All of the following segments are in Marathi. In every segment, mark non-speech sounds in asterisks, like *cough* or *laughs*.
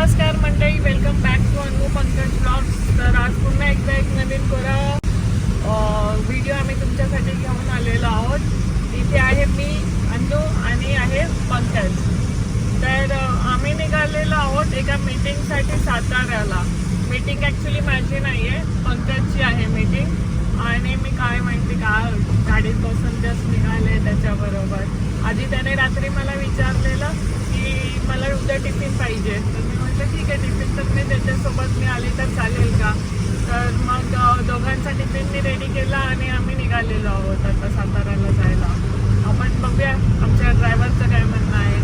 नमस्कार मंडळी वेलकम बॅक टू अनु पंकज ब्लॉग्स तर आज पुन्हा एकदा एक नवीन कोरा व्हिडिओ आम्ही तुमच्यासाठी घेऊन आलेलो आहोत. इथे आहे मी अनु आणि आहे पंकज. तर आम्ही निघालेलो आहोत एका मीटिंगसाठी साताऱ्याला. मीटिंग ॲक्च्युली माझी नाही आहे पंकजची आहे मीटिंग आणि मी काय म्हणते का गाडीत बसून जस्ट निघाले त्याच्याबरोबर. आधी त्याने रात्री मला विचारलेलं की मला उद्या टिफिन पाहिजे. तर मी ठीक आहे टिफिन तर मी त्याच्यासोबत मी आली तर चालेल का? तर मग दोघांचा टिफिन मी रेडी केला आणि आम्ही निघालेलो आहोत आता साताऱ्याला जायला. आपण बघूया आमच्या ड्रायव्हरचं काय म्हणणं आहे.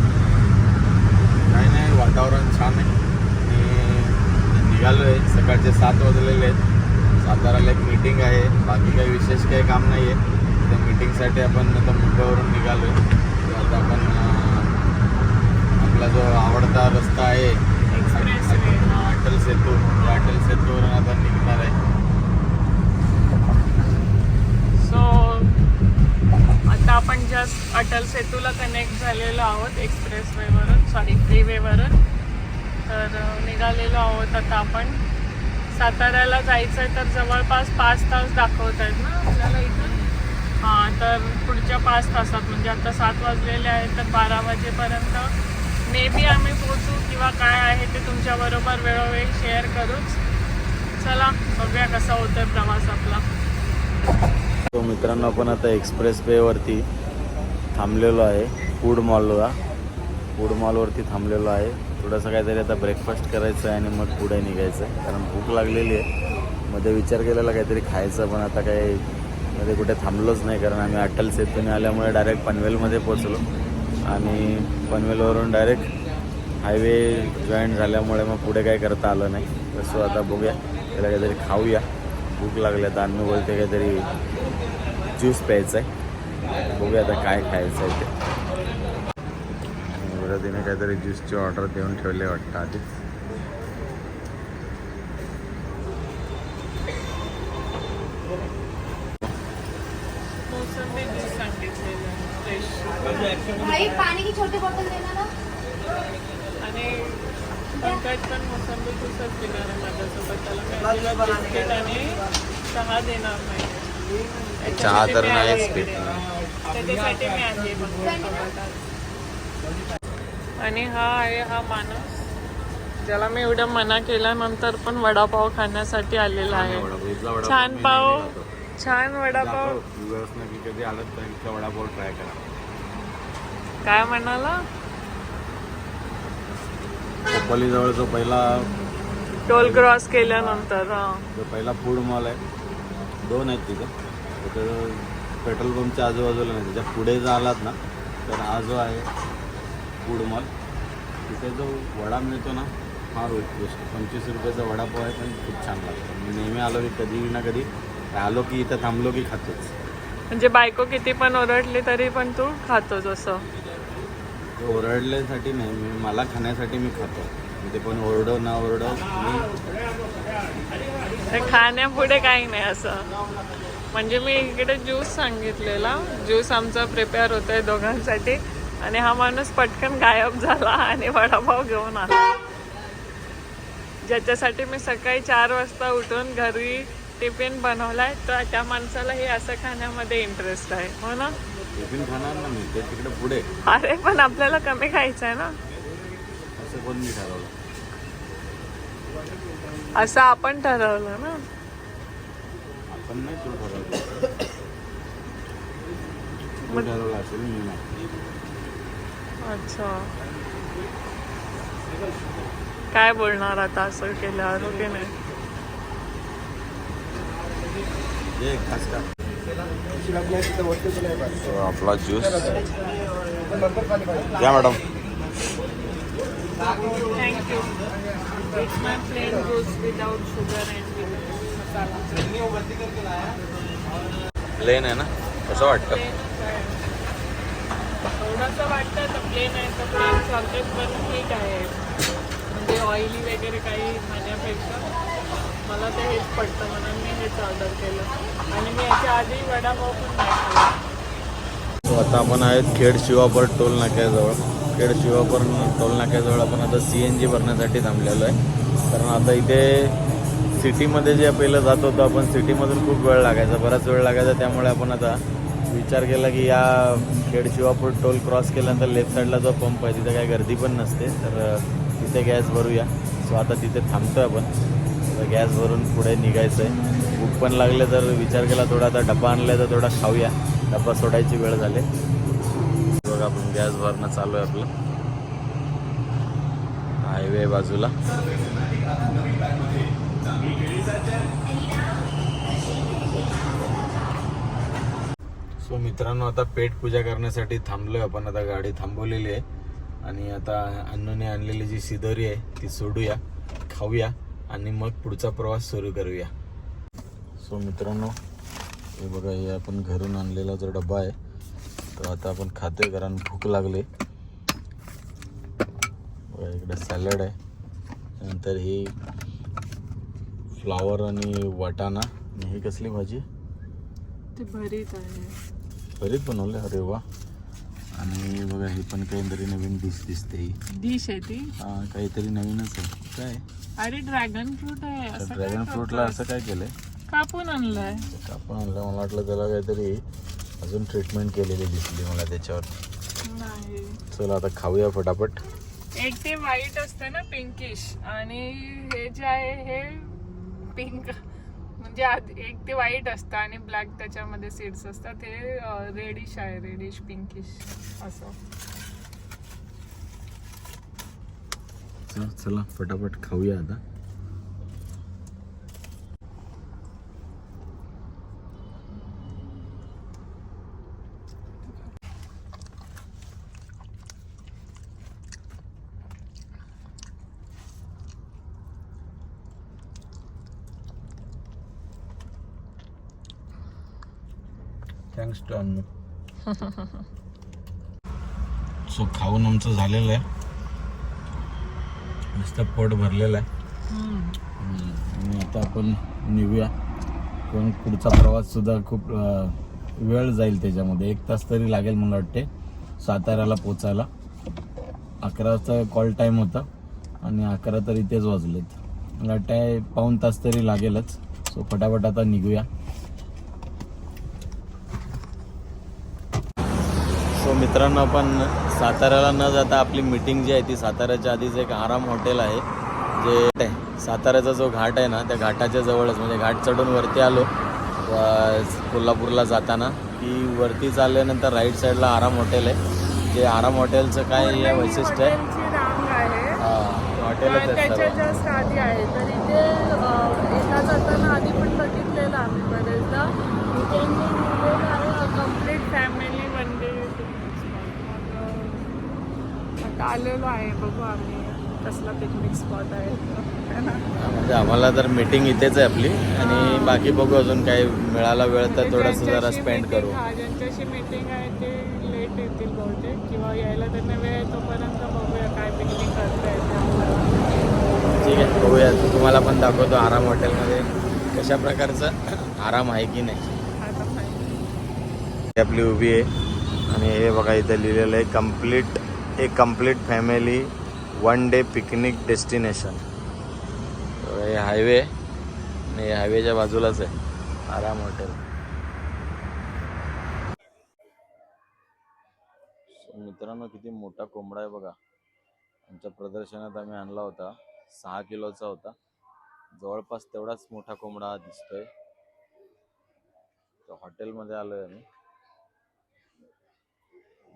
काही नाही वातावरण छान आहे. आणि निघालो आहे सकाळचे सात वाजलेले आहेत. साताराला एक मीटिंग आहे बाकी काही विशेष काही काम नाही आहे त्या मीटिंगसाठी आपण आता मुंबईवरून निघालो आहे तर आता आपण आपला जो आवडता रस्ता आहे अटल सेतू या अटल सेतूवरून आता निघणार आहे. सो आता आपण जस्ट अटल सेतूला कनेक्ट झालेलो आहोत एक्सप्रेस वेवरून सॉरी फ्री वेवरून तर निघालेलो आहोत आता आपण. साताऱ्याला जायचं आहे तर जवळपास पाच तास दाखवत आहेत ना आपल्याला इथून? हां तर पुढच्या पाच तासात म्हणजे आता सात वाजलेले आहेत तर बारा वाजेपर्यंत मे बी आम्ही पोचू किंवा काय आहे ते तुमच्याबरोबर वेळोवेळी शेअर करूच चला बघूया कसा होतोय प्रवास आपला. तो मित्रांनो आपण आता एक्सप्रेस वेवरती थांबलेलो आहे फूड मॉलला फूड मॉलवरती थांबलेलो आहे. थोडंसं काहीतरी आता ब्रेकफास्ट करायचं आहे आणि मग पुढे निघायचं आहे कारण भूक लागलेली आहे. मध्ये विचार केलेला काहीतरी खायचं पण आता काही मध्ये कुठे थांबलोच नाही कारण आम्ही अटल सेतूने आल्यामुळे डायरेक्ट पनवेलमध्ये पोचलो आणि पनवेलवरून डायरेक्ट हायवे जॉईन झाल्यामुळे मग पुढे काही करता आलं नाही. तसं आता बघूया. त्याला काहीतरी खाऊया. भूक लागल्या तर आम्ही बोलते काहीतरी ज्यूस प्यायचा आहे बघूया आता काय खायचं आहे ते. बरं तिने काहीतरी ज्यूसची ऑर्डर देऊन ठेवली वाटतं आधीच पंकज पण मोसंबी ज्यूसच पिणार आहे माझ्यासोबत. त्याला बिस्किट आणि चहा देणार नाही. चहा तर नाहीच. त्याच्यासाठी मी आहे. आणि हा आहे हा माणूस ज्याला मी एवढं मना केल्यानंतर पण वडापाव खाण्यासाठी आलेला आहे. छान पाव छान वडापाव. की कधी आलं तर वडापाव ट्राय करा. काय म्हणाला? खोपोली जवळ जो पहिला टोल क्रॉस केल्यानंतर हा. जो पहिला फूड मॉल आहे दोन आहेत तिथं. तर पेट्रोल पंपच्या आजूबाजूला नाही त्याच्या पुढे जर आलात ना तर हा जो आहे फूड मॉल तिथे जो वडा मिळतो ना फार उत्कृष्ट. पंचवीस रुपयाचा वडापाव आहे पण खूप छान लागतो मी नेहमी आलो की कधी ना कधी आलो की इथं थांबलो की खातोच. म्हणजे बायको किती पण ओरडली तरी पण तू खातोस असं. ओरडल्यासाठी नाही मी मला खाण्यासाठी मी खातो. ते पण ओरडो ना ओरडो. मी खाण्यापुढे काही नाही असं. म्हणजे मी इकडे ज्यूस सांगितलेला. ज्यूस आमचा प्रिपेअर होत आहे दोघांसाठी. आणि हा माणूस पटकन गायब झाला आणि वडापाव घेऊन आला. ज्याच्यासाठी मी सकाळी चार वाजता उठून घरी टिफिन बनवलाय तर त्या माणसाला हे असं खाण्यामध्ये इंटरेस्ट आहे. हो ना? टिफिन खाणार ना मी ते तिकडे पुढे. अरे पण आपल्याला कमी खायचं आहे ना? असं कोण मी ठरवलं. असं आपण ठरवलं ना? आपण नाही तू ठरवलं. तू ठरवलं असेल मी नाही. अच्छा. काय बोलणार आता असं केल्यावर हो की नाही? तो आपला ज्यूस घ्या madam? Thank you it's my plain आहे ना? कसं वाटतं थोडंसं वाटतं तर प्लेन आहे तर प्लेन चालतेच पण ठीक आहे. म्हणजे ऑइली वगैरे काही खाण्यापेक्षा मला ते हेच पडतं म्हणून मी हेच ऑर्डर केलं. आणि मी याच्या आधी वडापाव पण नाही खाल्ला. आता आपण आहेत खेड शिवापर टोल नाक्याजवळ. खेड शिवापर टोल नाक्याजवळ आपण आता सी एन जी भरण्यासाठी थांबलेलो आहे. कारण आता इथे सिटीमध्ये जे पहिलं जात होतो आपण सिटीमधून खूप वेळ लागायचा बराच वेळ लागायचा. त्यामुळे आपण आता विचार केला की या खेड शिवापूर टोल क्रॉस केल्यानंतर लेफ्ट साईडला जो पंप आहे तिथे काही गर्दी पण नसते. तर तिथे गॅस भरूया. सो आता तिथे थांबतो आपण. तर गॅस भरून पुढे निघायचं आहे भूक पण लागले तर विचार केला थोडा आता डबा आणला तर थोडा खाऊया. डबा सोडायची वेळ झाली. बघा आपण गॅस भरणं चालू आहे आपलं. हायवे बाजूला. सो मित्रांनो आता पेट पूजा करण्यासाठी थांबलोय आपण. आता गाडी थांबवलेली आहे. आणि आता अन्नने आणलेली जी सिदोरी आहे ती सोडूया. खाऊया. आणि मग पुढचा प्रवास सुरू करूया. सो मित्रांनो हे बघा हे आपण घरून आणलेला जो डब्बा आहे तो आता आपण खातोय कारण भूक लागली. बघा इकडे सॅलड आहे. नंतर ही फ्लावर आणि वाटाणा. आणि ही कसली भाजी? ते भरीत आहे. बरीच बनवले? अरे वा. आणि बघा ही पण काहीतरी नवीन डिश दिसते ही. डिश आहे ती. हा काहीतरी नवीनच आहे. काय? अरे ड्रॅगन फ्रूट आहे असं काय ड्रॅगन फ्रूटला असं काय केलंय? कापून आणलंय. आपण आणलं मला वाटलं त्याला काहीतरी अजून ट्रीटमेंट केलेली दिसली मला त्याच्यावर. नाही. चला आता खाऊया फटाफट. एक ते व्हाईट असतं ना पिंकिश आणि हे जे आहे हे पिंक म्हणजे आत- एक ते व्हाईट असतं आणि ब्लॅक त्याच्यामध्ये सीड्स असतात. हे रेडिश आहे रेडिश पिंकिश असं. चला चला फटाफट खाऊया आता. थँक्स टू अन्नू सो खाऊन आमचं झालेलं आहे. नुसतं पोट भरलेलं आहे. आणि आता आपण निघूया. पण पुढचा प्रवास सुद्धा खूप वेळ जाईल त्याच्यामध्ये. एक तास तरी लागेल मला वाटते साताऱ्याला पोचायला. अकरा वाजता कॉल टाईम होता आणि अकरा तर इथेच वाजलेत. मला वाटतं पाऊन तास तरी लागेलच. सो फटाफट आता निघूया सो मित्रांनो आपण साताऱ्याला न जाता आपली मीटिंग जी आहे ती साताऱ्याच्या आधीच एक आराम हॉटेल आहे. जे साताऱ्याचा जो घाट आहे ना त्या घाटाच्या जवळच म्हणजे घाट चढून वरती आलो. कोल्हापूरला जाताना. की वरती चालल्यानंतर राईट साईडला आराम हॉटेल आहे. जे आराम हॉटेलचं काय आहे वैशिष्ट्य आहे? हा, जाताना आधी पण बघितलेलं आम्ही बरेचदा इथे मी लिहिलेलं आहे कंप्लीट फॅमिली वन डे आता आलेलो आहे बघू आम्ही. कसला पिकनिक स्पॉट आहे? म्हणजे आम्हाला तर मीटिंग इथेच आहे आपली. आणि बाकी बघू अजून काही मिळाला वेळ तर थोडंसं जरा स्पेंड करू. ज्यांच्याशी मीटिंग आहे ते लेट येतील बहुतेक. किंवा यायला त्यांना वेळ तोपर्यंत बघूया काय पिकनिक करता येते ठीक आहे बघूया. तुम्हाला पण दाखवतो आराम हॉटेलमध्ये. कशा प्रकारचं आराम आहे की नाही. आपली उभी आहे. आणि हे बघा इथे लिहिलेलं आहे complete a complete family one day picnic destination. हे हायवे आणि हायवेच्या बाजूलाच आहे. आराम हॉटेल. मित्रांनो किती मोठा कोंबडा आहे बघा. आमच्या प्रदर्शनात आम्ही आणला होता. सहा किलोचा होता. जवळपास तेवढाच मोठा कोंबडा हा दिसतोय. तर हॉटेलमध्ये आलोय आम्ही.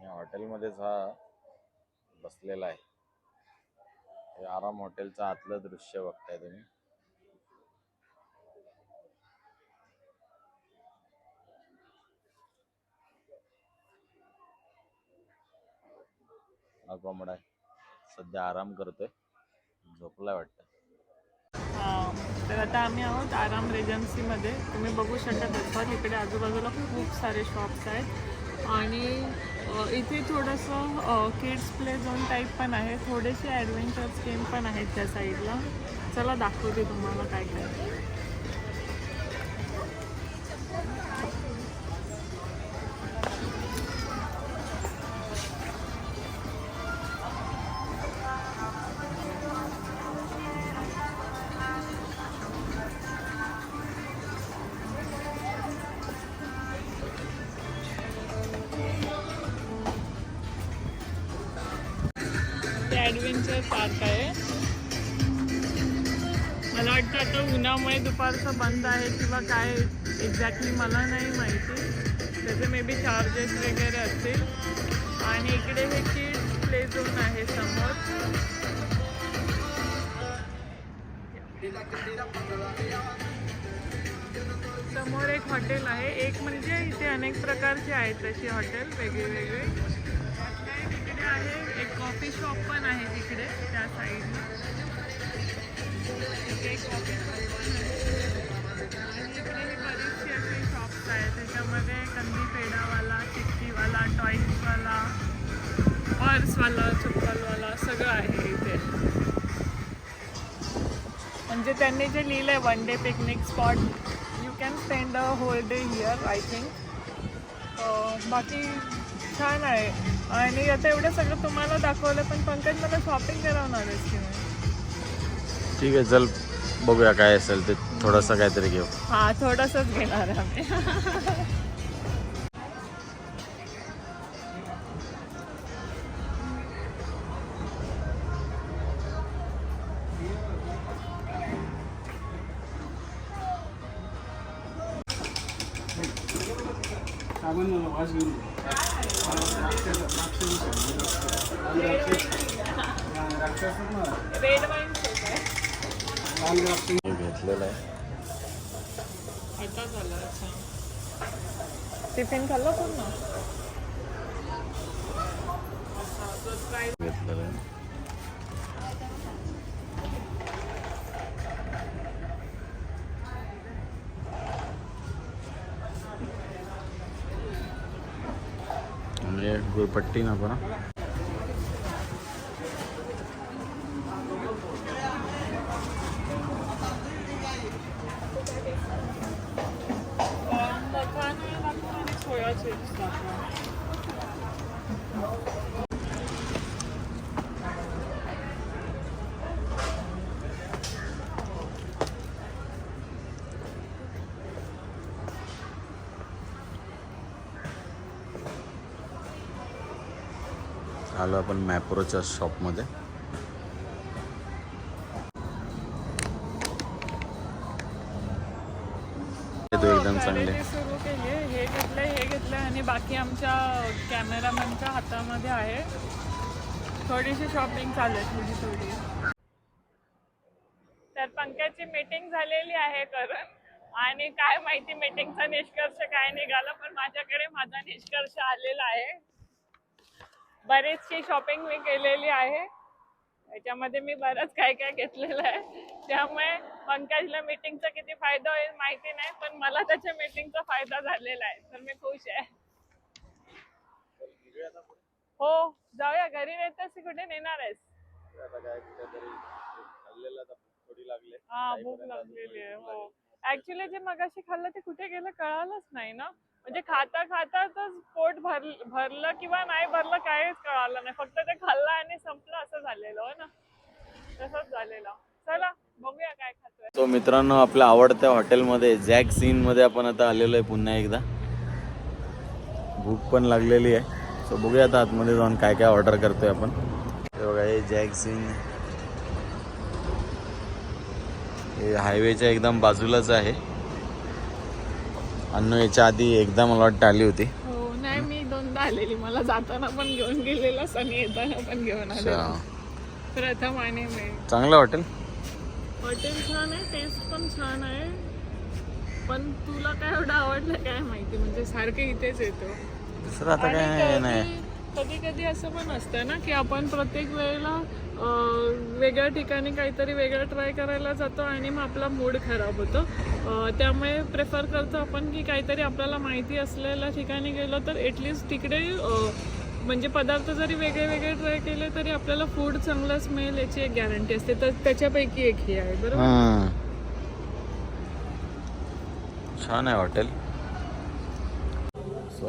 हॉटेलमध्येच हा बसलेला आहे. आराम हॉटेलचं आतलं दृश्य बघताय तुम्ही. हा कोंबडा सध्या आराम करतोय. झोपलाय वाटतं. तर आता आम्ही आहोत आराम रेजन्सीमध्ये तुम्ही बघू शकत असाल इकडे आजूबाजूला खूप सारे शॉप्स आहेत. आणि इथे थोडंसं किड्स प्ले झोन टाईप पण आहे. थोडेसे ॲडव्हेंचर्स गेम पण आहेत त्या साईडला चला दाखवते तुम्हाला काय काय ॲडव्हेंचर पार्क आहे. मला वाटतं आता उन्हामुळे दुपारचं बंद आहे किंवा काय एक्झॅक्टली मला नाही माहिती. त्याचे मे बी चार्जेस वगैरे असतील. आणि इकडे हे किड्स प्ले झोन आहे समोर. समोर एक हॉटेल आहे. एक म्हणजे इथे अनेक प्रकारचे आहेत तशी हॉटेल वेगळी वेगळी कॉफी शॉप पण आहे तिकडे त्या साईडला. इथे कॉफी शॉप पण आहे. आणि इकडे हे बरेचसे असे शॉप्स आहेत. त्याच्यामध्ये कंदी पेढावाला चिक्कीवाला टॉईजवाला पर्सवाला चप्पलवाला सगळं आहे इथे. म्हणजे त्यांनी जे लिहिलं आहे one day picnic spot you can spend a whole day here I think बाकी छान आहे. आणि आता एवढं सगळं तुम्हाला दाखवलं पण पंकज मला शॉपिंग करवणार आहेस की नाही? ठीक आहे चल बघूया काय असेल ते. थोडंसं काहीतरी घेऊ. हां थोडंसंच घेणार आहे आम्ही. *laughs* खाल्लं पूर्ण घेतलेलं आहे गुळपट्टी नको ना आपण मॅप्रोच्या शॉपमध्ये. एकदम चांगले. सुरू केली. हे घेतलंय हे घेतलंय आणि बाकी आमच्या कॅमेरामॅनच्या हातामध्ये आहे. थोडीशी शॉपिंग चालू आहे थोडी थोडी. तर पंकजची मीटिंग झालेली आहे करण आणि काय माहिती मीटिंगचा निष्कर्ष काय निघाला पण माझ्याकडे माझा निष्कर्ष आलेला आहे. बरीचशी शॉपिंग मी केलेली आहे. याच्यामध्ये मी बरंच काय काय घेतलेलं आहे. त्यामुळे पंकजला मीटिंगचा किती फायदा होईल माहिती नाही पण मला त्याच्या मीटिंगचा फायदा झालेला आहे तर मी खुश आहे. हो जाऊया घरी येतेस कुठे नेणार आहेस? हा भूक लागलेली आहे हो. ऍक्च्युली जे मगाशी खाल्लं ते कुठे गेलं कळालंच नाही ना. म्हणजे खाता खातातच पोट भर भरलं किंवा नाही भरलं काहीच कळालं नाही. फक्त ते खाल्लं आणि संपलं असं झालेलं हो ना? तसंच झालेलं. चला बघूया काय खातोय. तो मित्रांनो आपल्या आवडत्या हॉटेलमध्ये जॅक सीन मध्ये आपण आता आलेलो आहे पुन्हा एकदा. भूक पण लागलेली आहे. सो बघूया आता आतमध्ये जाऊन काय काय ऑर्डर करतोय आपण. हे बघा हे जॅक सीन हे हायवेच्या एकदम बाजूलाच आहे. अन्न याच्या आधी एकदा मला वाटतं आली होती. हो नाही मी दोनदा आलेली. मला जाताना पण घेऊन गेलेला आणि येताना पण घेऊन आलेला. अच्छा. प्रथम आणि मी चांगलं हॉटेल हॉटेल छान आहे टेस्ट पण छान आहे. पण तुला काय एवढं आवडलं काय माहिती? म्हणजे सारखं इथेच येतो. दुसरं आता काय नाही. कधी कधी असं पण असतं ना की आपण प्रत्येक वेळेला वेगळ्या ठिकाणी काहीतरी वेगळं ट्राय करायला जातो आणि मग आपला मूड खराब होतो. त्यामुळे प्रेफर करतो आपण की काहीतरी आपल्याला माहिती असलेल्या ठिकाणी गेलो तर एटलिस्ट तिकडे म्हणजे पदार्थ जरी वेगळे वेगळे ट्राय केले तरी आपल्याला फूड चांगलंच मिळेल याची एक गॅरंटी असते. तर त्याच्यापैकी एक ही आहे बरोबर? छान आहे हॉटेल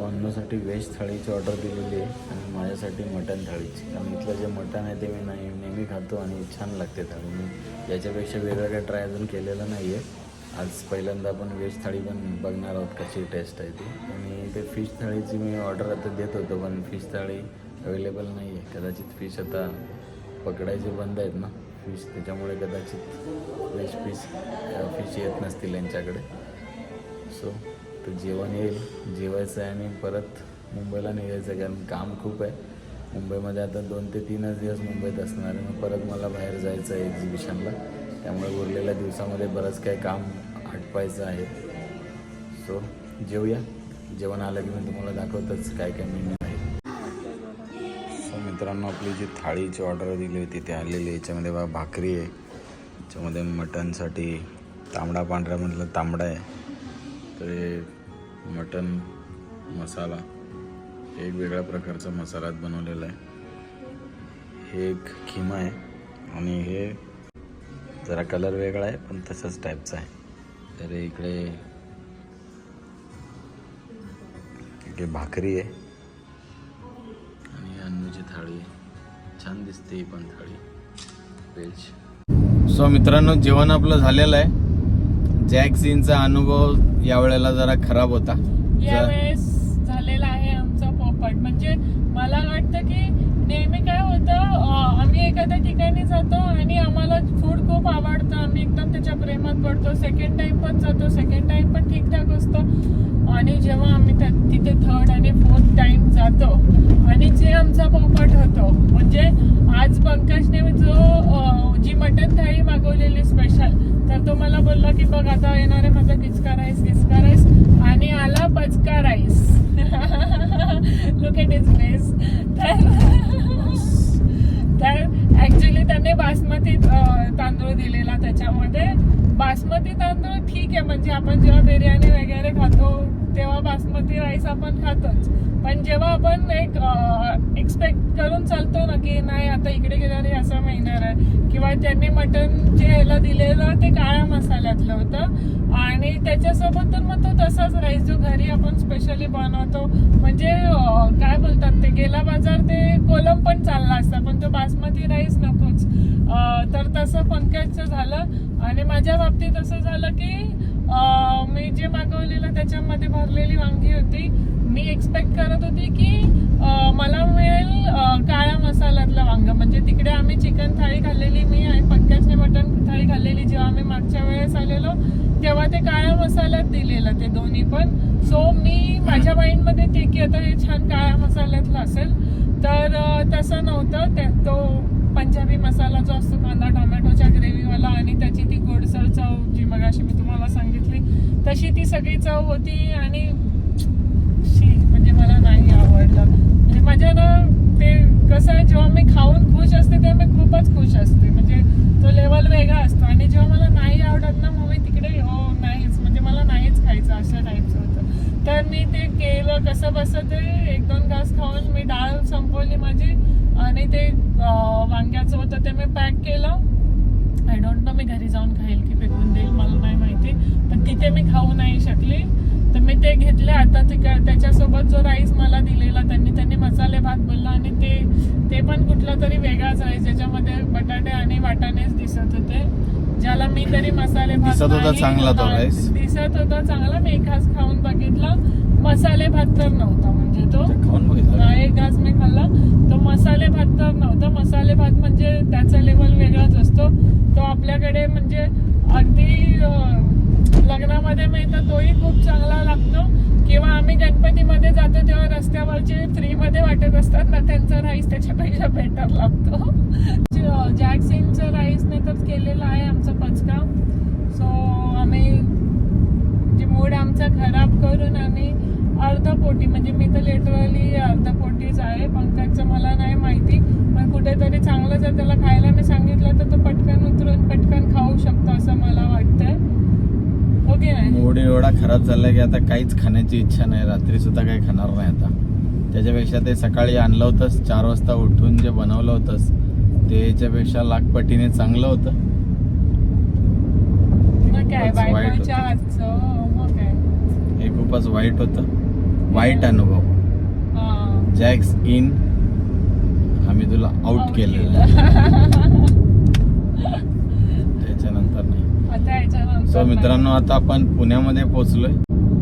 अन्नूसाठी व्हेज थाळीची ऑर्डर दिलेली आहे आणि माझ्यासाठी मटन थाळीची. आणि इथलं जे मटन आहे ते मी नाही नेहमी खातो आणि छान लागते थाळी. मी याच्यापेक्षा वेगळं काही ट्राय अजून केलेलं नाही आहे आज पहिल्यांदा आपण व्हेज थाळी पण बघणार आहोत कशी टेस्ट आहे ती. आणि ते फिश थाळीची मी ऑर्डर आता देत होतो पण फिश थाळी अवेलेबल नाही आहे कदाचित फिश आता पकडायचे बंद आहेत ना फिश त्याच्यामुळे कदाचित व्हेज फिश फिश येत नसतील यांच्याकडे. सो तर जेवण येईल. जेवायचं आहे आणि परत मुंबईला निघायचं आहे कारण काम खूप आहे. मुंबईमध्ये आता दोन ते तीनच दिवस मुंबईत असणार आहे. मग परत मला बाहेर जायचं आहे एक्झिबिशनला त्यामुळे उरलेल्या दिवसामध्ये बरंच काही काम आटपायचं आहे. सो जेवूया. जेवण आलं की मी तुम्हाला दाखवतच काय काय मेन्यू आहे. सो मित्रांनो आपली जी थाळीची ऑर्डर दिली होती ती आलेली आहे. याच्यामध्ये बा भाकरी आहे. याच्यामध्ये मटनसाठी तांबडा पांढरा म्हटलं तांबडा आहे. तर हे मटन मसाला एक वेगळ्या प्रकारचा मसाला बनवलेला आहे. हे एक खिमा आहे आणि हे जरा कलर वेगळा आहे पण तसंच टाईपचा आहे. तर इकडे इकडे भाकरी आहे. आणि अन्नूची थाळी छान दिसते ही पण थाळी. व्हेज सो मित्रांनो जेवण आपलं झालेलं आहे. जॅक्सिनचा अनुभव यावेळेला जरा खराब होता. यावेळेस झालेला आहे आमचा पोपट. म्हणजे मला वाटतं की नेहमी काय होतं आम्ही एखाद्या ठिकाणी जातो आणि आम्हाला फूड खूप आवडतं. आम्ही एकदम त्याच्या प्रेमात पडतो. सेकंड टाइम पण जातो सेकंड टाइम पण ठीकठाक असतो. आणि जेव्हा आम्ही तिथे थर्ड आणि फोर्थ टाइम जातो आणि जे आमचा पोपट होतो म्हणजे आज पंकजने जो जी मटन थाळी मागवलेली स्पेशल तर तो मला बोलला की बघ आता येणार आहे माझा किचका राईस किचका राईस आणि आला बचका rice. Look at his face तर *laughs* ऍक्च्युली त्याने बासमती तांदूळ दिलेला त्याच्यामध्ये. बासमती तांदूळ ठीक आहे म्हणजे आपण जेव्हा बिर्याणी वगैरे खातो तेव्हा बासमती राईस आपण खातोच. पण जेव्हा आपण एक एक्सपेक्ट करून चालतो ना की नाही आता इकडे गेल्याने असं मिळणार आहे किंवा त्यांनी मटन जे ह्याला दिलेलं ते काळ्या मसाल्यातलं होतं. आणि त्याच्यासोबत तर मग तो तसाच राईस जो घरी आपण स्पेशली बनवतो. म्हणजे काय बोलतात ते गेला बाजार ते कोलम पण चालला असता पण तो बासमती राईस नकोच. तर तसं पंकजचं झालं. आणि माझ्या बाबतीत असं झालं की मी जे मागवलेलं त्याच्यामध्ये भरलेली वांगी होती मी एक्सपेक्ट करत होती की मला मिळेल काळ्या मसाल्यातलं वांग. म्हणजे तिकडे आम्ही चिकन थाळी खाल्लेली मी आणि पक्क्याचने मटन थाळी खाल्लेली जेव्हा आम्ही मागच्या वेळेस आलेलो तेव्हा ते काळ्या मसाल्यात दिलेलं ते दोन्ही पण. सो मी माझ्या माइंडमध्ये ते की आता हे छान काळ्या मसाल्यातलं असेल. तर तसं नव्हतं. त्या तो पंजाबी मसाला जो असतो कांदा टोमॅटोच्या ग्रेव्हीवाला आणि त्याची ती गोडसर चव जी मगाशी मी तुम्हाला सांगितली तशी ती सगळी चव होती आणि शी म्हणजे मला नाही आवडलं. म्हणजे माझ्या ना ते कसं आहे जेव्हा मी खाऊन खुश असते तेव्हा मी खूपच खुश असते. म्हणजे तो लेवल वेगळा असतो. आणि जेव्हा मला नाही आवडत ना मग मी तिकडे हो नाहीच. म्हणजे मला नाहीच खायचं अशा टाईपचं होतं मी ते केलं कसं बसं ते एक दोन घास खाऊन मी डाळ संपवली माझी आणि ते वांग्याचं होतं ते मी पॅक केलं. आय डोंट नो मी घरी जाऊन खाईल की फेकून देईल मला नाही माहिती. पण तिथे मी खाऊ नाही शकली. तर मी ते घेतले. आता तिक त्याच्यासोबत जो राईस मला दिलेला त्यांनी त्यांनी मसाले भात बोलला आणि ते ते पण कुठला तरी वेगळाच राईस ज्याच्यामध्ये बटाटे आणि वाटाणेच दिसत होते. ज्याला मी तरी मसाले भात दिसत होता चांगला तो राईस. दिसत होता चांगला मी एक घास खाऊन बघितला. मसाले भात तर नव्हता म्हणजे तो. खाऊन बघितलं. एक घास मी खाल्ला. तो मसाले भात तर नव्हता. मसाले भात म्हणजे त्याचा लेवल वेगळाच असतो. तो आपल्याकडे म्हणजे अगदी लग्नामध्ये मिळतं तोही खूप चांगला लागतो. किंवा आम्ही गणपतीमध्ये जातो तेव्हा रस्त्यावरचे फ्रीमध्ये वाटत असतात ना त्यांचा राईस त्याच्यापेक्षा बेटर लागतो. जॅक्सिनचं राईसने तर केलेला आहे आमचा पचका सो आम्ही म्हणजे जे मूड आमचा खराब करून आणि अर्धा पोटी म्हणजे मी तर लिटरली अर्धा पोटीच आहे. पंकजचं मला नाही माहिती पण कुठेतरी चांगलं जर त्याला खायला मी सांगितलं तर तो पटकन उतरून पटकन खाऊ शकतो असं मला वाटतंय. हो की नाही? मूड एवढा खराब झालाय की आता काहीच खाण्याची इच्छा नाही. रात्री सुद्धा काही खाणार नाही आता. त्याच्यापेक्षा ते सकाळी आणलं होतंस चार वाजता उठून जे बनवलं होतंस ते याच्यापेक्षा लाखपटीने चांगलं होतं. हे खूपच वाईट होतं. वाईट अनुभव. जॅक्स इन आम्ही तुला आउट केलेलं त्याच्यानंतर नाही. सो मित्रांनो आता आपण पुण्यामध्ये पोहोचलोय.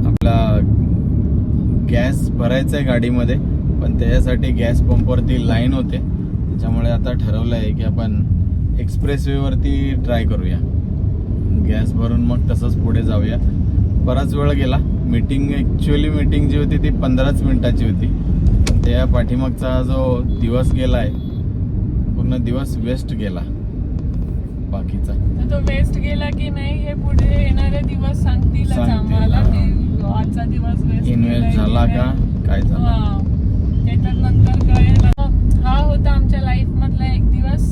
आपला गॅस भरायचा आहे गाडीमध्ये पण त्याच्यासाठी गॅस पंपवरती लाईन होते. त्याच्यामुळे आता ठरवलं आहे की आपण एक्सप्रेस वेवरती ट्राय करूया. गॅस भरून मग तसंच पुढे जाऊया. बराच वेळ गेला. मीटिंग ॲक्च्युअली मीटिंग जी होती ती पंधराच मिनिटाची होती. त्या पाठीमागचा जो दिवस गेला आहे पूर्ण दिवस वेस्ट गेला. बाकीचा. तो वेस्ट गेला की नाही हे पुढे येणारे दिवस सांगतील, आजचा दिवस वेस्ट इन्व्हेस्ट झाला का? काय झालं? ते तर नंतर कळेल हा होता आमच्या लाईफ मधला एक दिवस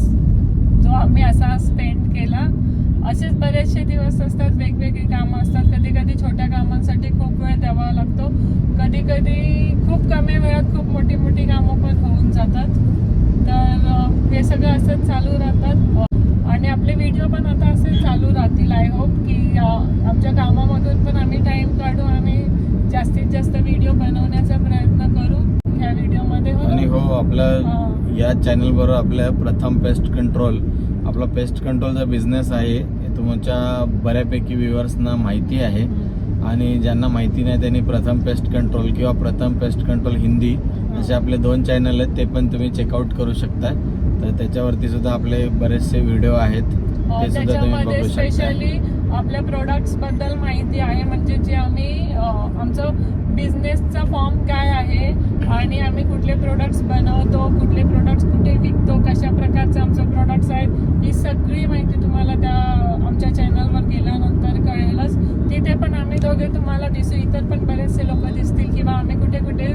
जो आम्ही असा स्पेंड केला. असेच बरेचसे दिवस असतात वेगवेगळी कामं असतात. कधी कधी छोट्या कामांसाठी खूप वेळ द्यावा लागतो. कधी कधी खूप कमी वेळात खूप मोठी मोठी कामं पण होऊन जातात. तर हे सगळं असंच चालू राहतात. आणि आपले व्हिडिओ पण आता असे चालू राहतील आय होप की आमच्या कामामधून पण आम्ही टाईम काढू आणि जास्तीत जास्त व्हिडिओ बनवण्याचा प्रयत्न करू. ह्या व्हिडिओमध्ये हो ना? आणि हो आपल्या हा. या चॅनल बरोबर आपल्या प्रथम पेस्ट कंट्रोल आपला पेस्ट कंट्रोलचा बिझनेस आहे हे तुमच्या बऱ्यापैकी व्ह्युअर्सना माहिती आहे. आणि ज्यांना माहिती नाही त्यांनी प्रथम पेस्ट कंट्रोल किंवा प्रथम पेस्ट कंट्रोल हिंदी असे आपले दोन चॅनल आहेत ते पण तुम्ही चेकआउट करू शकता. तर त्याच्यावरती सुद्धा आपले बरेचसे व्हिडिओ आहेत. अं, ते सुद्धा तुम्ही बघू शकता. आपल्या प्रोडक्ट्सबद्दल माहिती आहे. म्हणजे जे आम्ही आमचं बिझनेसचा फॉर्म काय आहे आणि आम्ही कुठले प्रोडक्ट्स बनवतो कुठले प्रोडक्ट्स कुठे विकतो कशा प्रकारचे आमचे प्रोडक्ट्स आहेत ही सगळी माहिती तुम्हाला त्या आमच्या चॅनलवर गेल्यानंतर कळेलच. तिथे पण आम्ही दोघे तुम्हाला दिसू. इतर पण बरेचसे लोक दिसतील किंवा आम्ही कुठे कुठे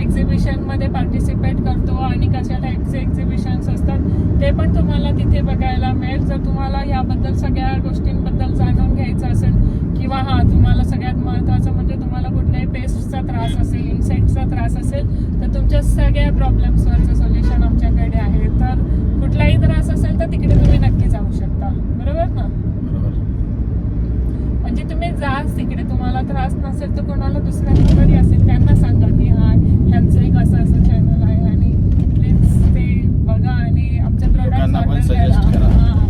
एक्झिबिशनमध्ये पार्टिसिपेट करतो आणि कशा टाईपचे एक्झिबिशन्स असतात ते पण तुम्हाला तिथे बघायला मिळेल. जर तुम्हाला याबद्दल सगळ्या गोष्टींबद्दल किंवा हा तुम्हाला सगळ्यात महत्त्वाचं म्हणजे तुम्हाला कुठल्याही पेस्टचा त्रास असेल इन्सेक्टचा त्रास असेल तर तुमच्या सगळ्या प्रॉब्लेम्सवरचं सोल्युशन आमच्याकडे आहे. तर कुठलाही त्रास असेल तर तिकडे तुम्ही नक्की जाऊ शकता. बरोबर ना? बरोबर. म्हणजे तुम्ही जाच तिकडे तुम्हाला त्रास नसेल तर कोणाला दुसऱ्यांना तरी असेल त्यांना सांगा की हा ह्यांचं एक असं असं चॅनल आहे आणि प्लीज ते बघा आणि आमचे लोकांना पण प्रोडक्ट करा.